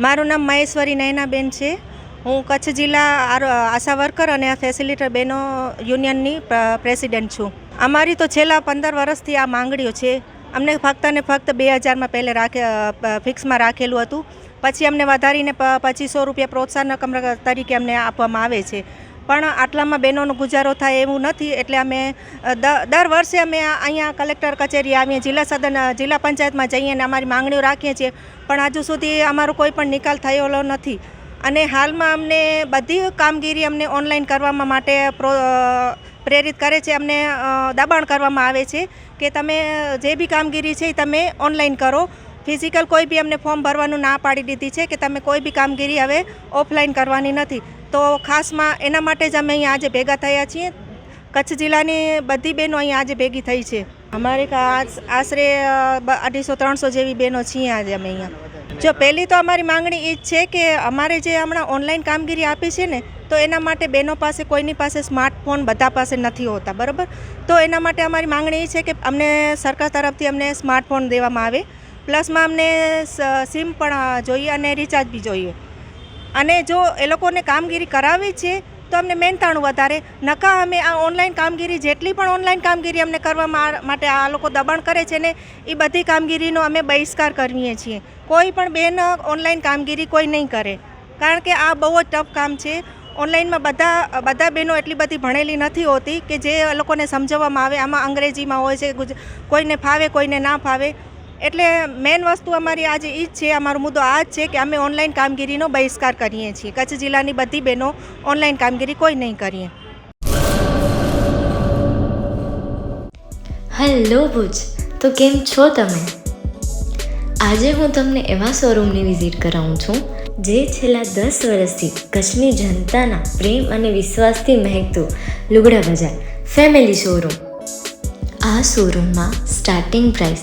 મારું નામ મહેશ્વરી નયનાબેન છે. હું કચ્છ જિલ્લા આશા વર્કર અને ફેસિલિટર બહેનો યુનિયનની પ્ર- પ્રેસિડેન્ટ છું. અમારી તો છેલ્લા પંદર વર્ષથી આ માંગણીઓ છે. અમને ફક્ત ને ફક્ત બે હજારમાં પહેલે રાખે ફિક્સમાં રાખેલું હતું. પછી અમને વધારીને પચીસો રૂપિયા પ્રોત્સાહન રકમ તરીકે અમને આપવામાં આવે છે. પણ આટલામાં બહેનોનો ગુજારો થાય એવું નથી. એટલે અમે દર વર્ષે અમે અહીંયા કલેક્ટર કચેરી આવીએ, જિલ્લા સદન, જિલ્લા પંચાયતમાં જઈએ અને અમારી માંગણીઓ રાખીએ છીએ. પણ હજુ સુધી અમારો કોઈ પણ નિકાલ થયેલો નથી. અને હાલમાં અમને બધી કામગીરી અમને ઓનલાઈન કરવામાં માટે પ્રો પ્રેરિત કરે છે. અમને દબાણ કરવામાં આવે છે કે તમે જે બી કામગીરી છે એ તમે ઓનલાઈન કરો. ફિઝિકલ કોઈ બી અમને ફોર્મ ભરવાનું ના પાડી દીધી છે કે તમે કોઈ બી કામગીરી હવે ઓફલાઈન કરવાની નથી. તો ખાસમાં એના માટે જ અમે અહીંયા આજે ભેગા થયા છીએ. કચ્છ જિલ્લાની બધી બહેનો અહીંયા આજે ભેગી થઈ છે. અમારે આશરે અઢીસો, ત્રણસો જેવી બહેનો છીએ આજે અમે અહીંયા. જો પહેલી તો અમારી માંગણી એ જ છે કે અમારે જે હમણાં ઓનલાઈન કામગીરી આપી છે ને, તો એના માટે બહેનો પાસે, કોઈની પાસે સ્માર્ટફોન બધા પાસે નથી હોતા, બરાબર? તો એના માટે અમારી માંગણી એ છે કે અમને સરકાર તરફથી અમને સ્માર્ટફોન દેવામાં આવે. પ્લસમાં અમને સિમ પણ જોઈએ અને રિચાર્જ બી જોઈએ. અને જો એ લોકોને કામગીરી કરાવી છે, તો અમને મહેનતાણું વધારે. નકા અમે આ ઓનલાઈન કામગીરી, જેટલી પણ ઓનલાઈન કામગીરી અમને કરવામાં માટે આ લોકો દબાણ કરે છે ને, એ બધી કામગીરીનો અમે બહિષ્કાર કરીએ છીએ. કોઈ પણ બેન ઓનલાઈન કામગીરી કોઈ નહીં કરે. કારણ કે આ બહુ જ ટફ કામ છે. ઓનલાઈનમાં બધા બધા બહેનો એટલી બધી ભણેલી નથી હોતી કે જે લોકોને સમજાવવામાં આવે. આમાં અંગ્રેજીમાં હોય છે કોઈને ફાવે, કોઈને ના ફાવે. એટલે મેઇન વસ્તુ અમારી આજે એ જ છે, અમારો મુદ્દો આ જ છે કે અમે ઓનલાઈન કામગીરીનો બહિષ્કાર કરીએ છીએ. કચ્છ જિલ્લાની બધી બહેનો ઓનલાઈન કામગીરી કોઈ નહીં કરીએ. હેલો ભુજ, તો કેમ છો તમે? આજે હું તમને એવા શોરૂમની વિઝિટ કરાવું છું, જે છેલ્લા દસ વર્ષથી કચ્છની જનતાના પ્રેમ અને વિશ્વાસથી મહેકતું લુગડા બજાર ફેમિલી શોરૂમ આ શોરૂમમાં સ્ટાર્ટિંગ પ્રાઇસ